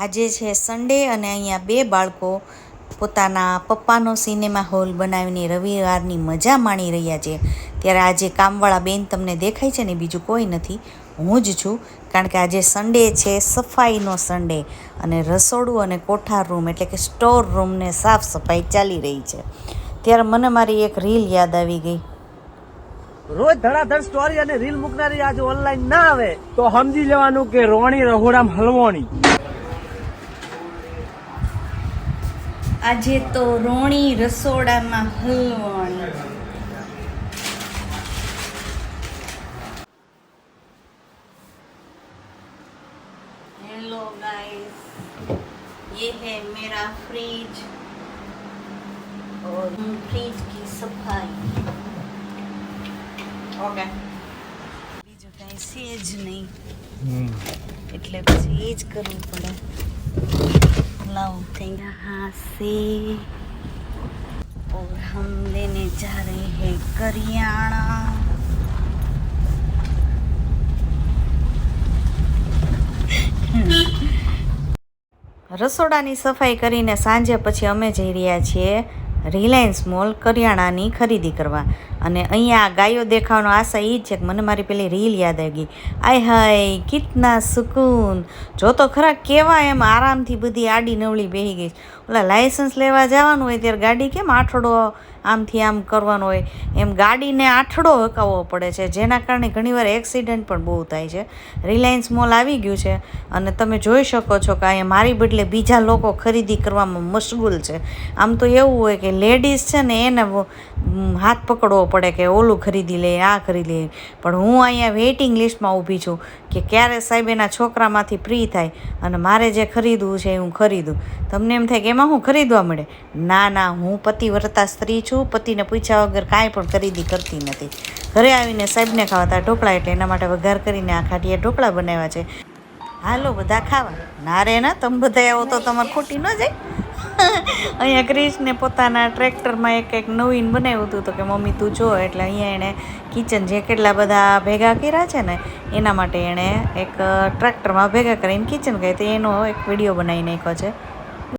આજે છે સન્ડે અને અહીંયા બે બાળકો પોતાના પપ્પાનો સિનેમા હોલ બનાવીને રવિવારની મજા માણી રહ્યા છે. ત્યારે આજે કામવાળા બેન તમને દેખાય છે ને બીજું કોઈ નથી. હું જ છું, કારણ કે આજે સન્ડે છે, સફાઈનો સન્ડે અને રસોડું અને કોઠાર રૂમ એટલે કે સ્ટોર રૂમને સાફ સફાઈ ચાલી રહી છે. ત્યારે મને મારી એક રીલ યાદ આવી ગઈ. રોજ ધડાધડ સ્ટોરી અને રીલ મૂકનારી આજે ઓનલાઈન ના આવે. તો સમજી લેવાનું કે રોણી રહોડામ હલવોણી. આજે તો રોણી રસોડામાં હલવાણી हेलो गाइस ये है मेरा फ्रिज और फ्रिज की सफाई ઓકે બીજું કાંઈ છે જ નહીં એટલે પછી એ જ કરવું પડે लाओ यहाँ से और हम लेने जा रहे हैं करियाणा રસોડાની સફાઈ કરીને સાંજે પછી અમે જઈ રહ્યા છીએ રિલાયન્સ મોલ કરિયાણાની ખરીદી કરવા. અને અહીંયા ગાયો દેખાવાનો આશા એ જ છે કે મને મારી પેલી રીલ યાદ આવી ગઈ. આય હાય, કિતના સુકૂન. જો તો ખરા કેવા એમ આરામથી બધી આડી નવળી બેહી ગઈ ઓલા લાયસન્સ લેવા જવાનું હોય ત્યારે ગાડી કેમ આઠડો આમથી આમ કરવાનો હોય? એમ ગાડીને આઠડો હકાવવો પડે છે, જેના કારણે ઘણીવાર એક્સિડન્ટ પણ બહુ થાય છે. રિલાયન્સ મોલ આવી ગયું છે અને તમે જોઈ શકો છો કે અહીંયા મારી બદલે બીજા લોકો ખરીદી કરવામાં મશગુલ છે. આમ તો એવું હોય કે લેડીઝ છે ને એને હાથ પકડવો પડે કે ઓલું ખરીદી લે, આ ખરીદી લે. પણ હું અહીંયા વેઇટિંગ લિસ્ટમાં ઊભી છું કે ક્યારે સાહેબ એના છોકરામાંથી ફ્રી થાય અને મારે જે ખરીદવું છે એ હું ખરીદું. તમને એમ થાય કે એમાં હું ખરીદવા મળે? ના ના, હું પતિવ્રતા સ્ત્રી છું, પતિને પૂછ્યા વગર કાંઈ પણ ખરીદી કરતી નથી. ઘરે આવીને સાહેબને ખાવાતા ઢોકળા એટલે એના માટે વઘાર કરીને આ ખાટિયા ઢોકળા બનાવ્યા છે. હાલો, બધા ખાવા. ના રે ના, તમે બધા આવો તો તમારે ખોટી ન જાય. અહીંયા ક્રિશને પોતાના ટ્રેક્ટરમાં એક એક નવીન બનાવ્યું હતું તો કે, મમ્મી, તું જો. એટલે અહીંયા એણે કિચન જે કેટલા બધા ભેગા કર્યા છે ને, એના માટે એણે એક ટ્રેક્ટરમાં ભેગા કરીને કિચન ગઈ તો એનો એક વીડિયો બનાવી નાખ્યો છે.